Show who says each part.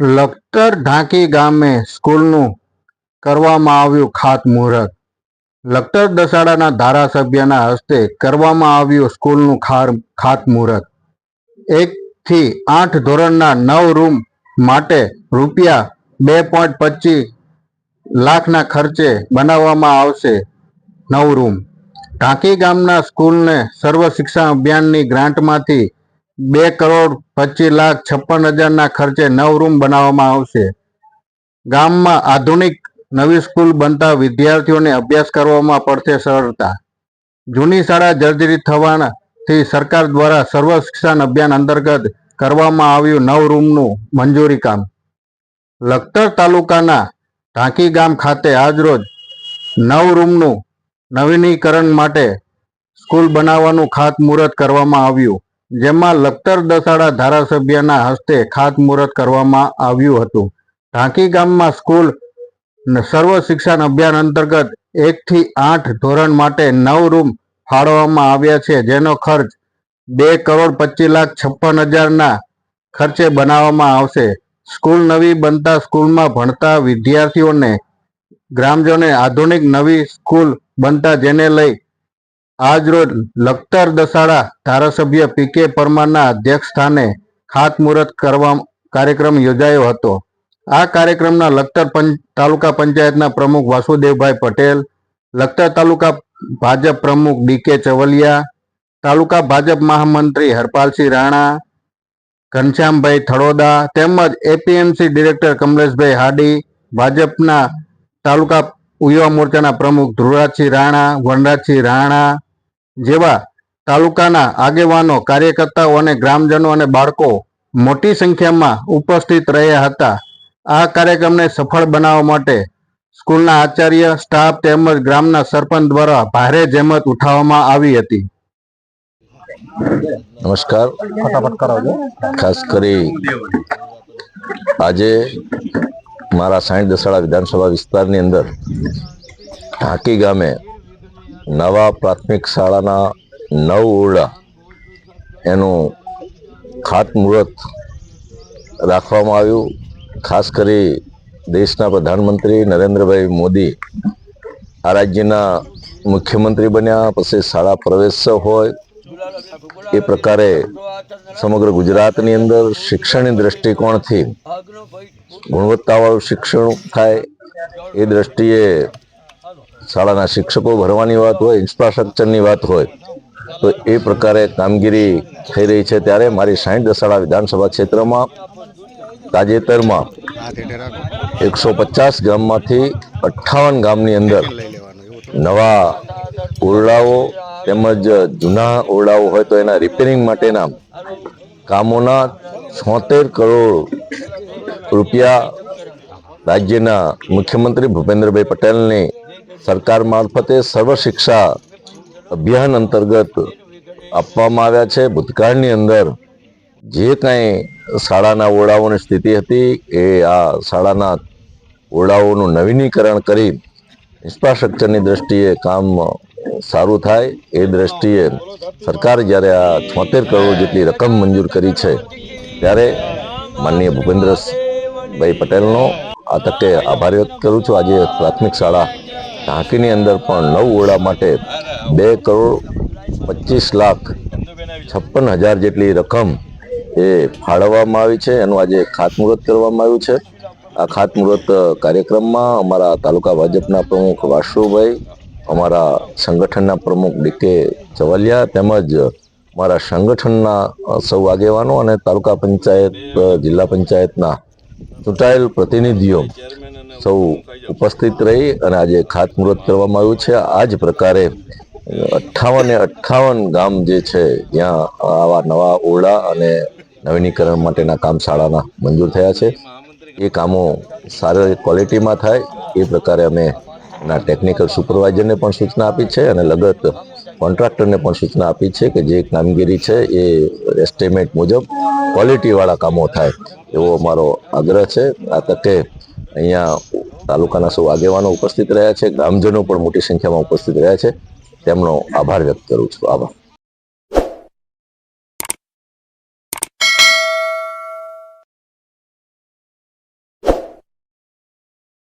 Speaker 1: લખતર ઢાંકી ગામે સ્કૂલનું કરવામાં આવ્યું ખાતમુહૂર્ત લખતર દસાડાના ધારાસભ્યના હસ્તે કરવામાં આવ્યું સ્કૂલનું ખાર- ખાતમુહૂર્ત એકથી આઠ ધોરણના નવ રૂમ માટે રૂપિયા બે પોઈન્ટ પચીસ લાખના ખર્ચે બનાવવામાં આવશે નવ રૂમ. ઢાંકી ગામના સ્કૂલને સર્વ શિક્ષણ અભિયાનની ગ્રાન્ટમાંથી બે કરોડ પચીસ લાખ છપ્પન હજારના ખર્ચે નવ રૂમ બનાવવામાં આવશે. ગામમાં આધુનિક નવી સ્કૂલ બનતા વિદ્યાર્થીઓને અભ્યાસ કરવામાં પડશે સરળતા. જૂની શાળા જર્જરિત થવાથી સરકાર દ્વારા સર્વ શિક્ષણ અભિયાન અંતર્ગત કરવામાં આવ્યું નવ રૂમનું મંજૂરી કામ. લખતર તાલુકાના ઢાંકી ગામ ખાતે આજરોજ નવ રૂમનું નવીનીકરણ માટે સ્કૂલ બનાવવાનું ખાતમુહૂર્ત કરવામાં આવ્યું. જેમાં લખતર દસાડા ધારાસભ્યના હસ્તે ખાતમુહૂર્ત કરવામાં આવ્યું હતું. ઢાંકી ગામમાં સ્કૂલ સર્વ શિક્ષણ અભિયાન અંતર્ગત એકથી આઠ ધોરણ માટે નવ રૂમ ફાળવવામાં આવ્યા છે, જેનો ખર્ચ બે કરોડ પચીસ લાખ છપ્પન હજારના ખર્ચે બનાવવામાં આવશે. સ્કૂલ નવી બનતા સ્કૂલમાં ભણતા વિદ્યાર્થીઓને, ગ્રામજનોને આધુનિક નવી સ્કૂલ બનતા જેને લઈ આજરોજ લખતર દસાડા ધારાસભ્ય પી કે પરમારના અધ્યક્ષ સ્થાને ખાતમુહૂર્ત કરવા કાર્યક્રમ યોજાયો હતો. આ કાર્યક્રમના લખતર તાલુકા પંચાયતના પ્રમુખ વાસુદેવભાઈ પટેલ, લખતર તાલુકા ભાજપ પ્રમુખ ડી કે ચવલિયા, તાલુકા ભાજપ મહામંત્રી હરપાલસિંહ રાણા, ઘનશ્યામભાઈ થડોદા તેમજ એપીએમસી ડિરેક્ટર કમલેશભાઈ હાડી, ભાજપના તાલુકા યુવા મોરચાના પ્રમુખ ધ્રુવરાજસિંહ રાણા, વનરાજસિંહ રાણા જેવા તાલુકાના આગેવાનો કાર્યકર્તાઓ અને ગ્રામજનો અને બાળકો મોટી સંખ્યામાં ઉપસ્થિત રહ્યા હતા. આ કાર્યક્રમને સફળ બનાવવા માટે સ્કૂલના આચાર્ય સ્ટાફ તેમજ ગ્રામના સરપંચ દ્વારા ભારે જહેમત ઉઠાવવામાં આવી હતી.
Speaker 2: નમસ્કાર.
Speaker 1: ફટાફટ
Speaker 2: ખાસ કરી આજે મારા સાંઈ દસાડા વિધાનસભા વિસ્તારની અંદર ઢાંકી ગામે નવા પ્રાથમિક શાળાના નવ ઓરડા એનું ખાતમુહૂર્ત રાખવામાં આવ્યું. ખાસ કરી દેશના પ્રધાનમંત્રી નરેન્દ્રભાઈ મોદી આ રાજ્યના મુખ્યમંત્રી બન્યા, પછી શાળા પ્રવેશોત્સવ હોય એ પ્રકારે સમગ્ર ગુજરાતની અંદર શિક્ષણની દ્રષ્ટિકોણથી ગુણવત્તાવાળું શિક્ષણ થાય એ દ્રષ્ટિએ શાળાના શિક્ષકો ભરવાની વાત હોય ઇન્ફ્રાસ્ટ્રક્ચરની વાત હોય, તો એ પ્રકારે કામગીરી થઈ રહી છે. ત્યારે મારી સાઠ દસાડા વિધાનસભા ક્ષેત્રમાં, તાજેતરમાં એકસો પચાસ ગામમાંથી અઠ્ઠાવન ગામની અંદર નવા ઓરડાઓ તેમજ જૂના ઓરડાઓ હોય તો એના રિપેરિંગ માટેના કામોના છોતેર કરોડ રૂપિયા રાજ્યના મુખ્યમંત્રી ભૂપેન્દ્રભાઈ પટેલની સરકાર મારફતે સર્વ શિક્ષા અભિયાન અંતર્ગત આપવામાં આવ્યા છે. ભૂતકાળની અંદર જે કાંઈ શાળાના ઓરડાઓની સ્થિતિ હતી, એ આ શાળાના ઓરડાઓનું નવીનીકરણ કરી ઇન્ફ્રાસ્ટ્રક્ચરની દ્રષ્ટિએ કામ સારું થાય. એ દ્રષ્ટિએ સરકાર જ્યારે આ છોતેર કરોડ જેટલી રકમ મંજૂર કરી છે, ત્યારે માનનીય ભૂપેન્દ્રભાઈ પટેલનો આ તકે આભાર વ્યક્ત કરું છું. આજે પ્રાથમિક શાળા ઢાંકીની અંદર પણ નવ ઓરડા માટે બે કરોડ પચીસ લાખ છપ્પન હજાર જેટલી રકમ એ ફાળવવામાં આવી છે. એનું આજે ખાતમુહૂર્ત કરવામાં આવ્યું છે. આ ખાતમુહૂર્ત કાર્યક્રમમાં અમારા તાલુકા ભાજપના પ્રમુખ વાસુભાઈ, અમારા સંગઠનના પ્રમુખ ડીકે ચવલિયા તેમજ મારા સંગઠનના સૌ આગેવાનો અને તાલુકા પંચાયત, જિલ્લા પંચાયતના ચૂંટાયેલ પ્રતિનિધિઓ સૌ ઉપસ્થિત રહી અને આજે ખાતમુહૂર્ત કરવામાં આવ્યું છે. આ જ પ્રકારે અઠ્ઠાવને અઠ્ઠાવન ગામ જે છે જ્યાં આવા નવા ઓરડા અને નવીનીકરણ માટેના કામ શાળાના મંજૂર થયા છે. એ કામો સારી ક્વોલિટીમાં થાય. એ પ્રકારે અમે એના ટેકનિકલ સુપરવાઇઝરને પણ સૂચના આપી છે અને લગત કોન્ટ્રાક્ટરને પણ સૂચના આપી છે કે જે કામગીરી છે, એ એસ્ટિમેટ મુજબ ક્વોલિટીવાળા કામો થાય એવો અમારો આગ્રહ છે. આ તકે અહીંયા તાલુકાના સૌ આગેવાનો ઉપસ્થિત રહ્યા છે. ગ્રામજનો પણ મોટી સંખ્યામાં ઉપસ્થિત રહ્યા છે. તેમનો આભાર વ્યક્ત કરું છું. આભાર.